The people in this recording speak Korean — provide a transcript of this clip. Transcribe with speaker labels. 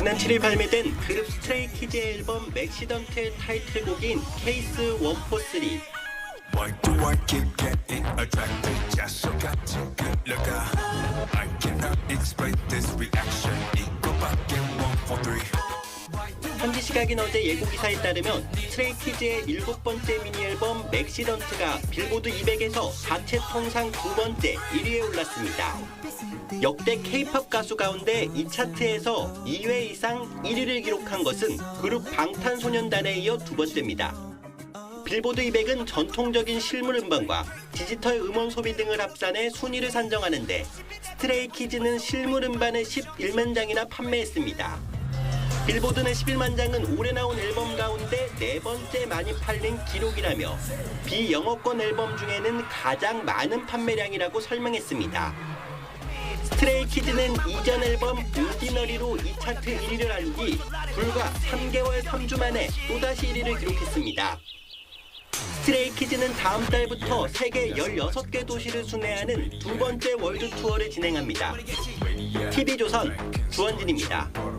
Speaker 1: 지난 7일 발매된 그룹 스트레이키즈의 앨범 맥시던트의 타이틀곡인 케이스 143
Speaker 2: Why do I keep getting attracted? 자석같이 끌려가 I cannot explain this reaction 이거밖에 one for three
Speaker 1: 시각인 어제 예고 기사에 따르면 스트레이키즈의 일곱 번째 미니 앨범 맥시던트가 빌보드 200에서 자체 통상 두 번째 1위에 올랐습니다. 역대 K-팝 가수 가운데 이 차트에서 2회 이상 1위를 기록한 것은 그룹 방탄소년단에 이어 두 번째입니다. 빌보드 200은 전통적인 실물 음반과 디지털 음원 소비 등을 합산해 순위를 산정하는데 스트레이키즈는 실물 음반을 11만 장이나 판매했습니다. 빌보드는 11만 장은 올해 나온 앨범 가운데 네 번째 많이 팔린 기록이라며 비영어권 앨범 중에는 가장 많은 판매량이라고 설명했습니다. 스트레이 키즈는 이전 앨범 오디너리로 이 차트 1위를 알기 불과 3개월 3주 만에 또다시 1위를 기록했습니다. 스트레이 키즈는 다음 달부터 세계 16개 도시를 순회하는 두 번째 월드 투어를 진행합니다. TV조선 주원진입니다.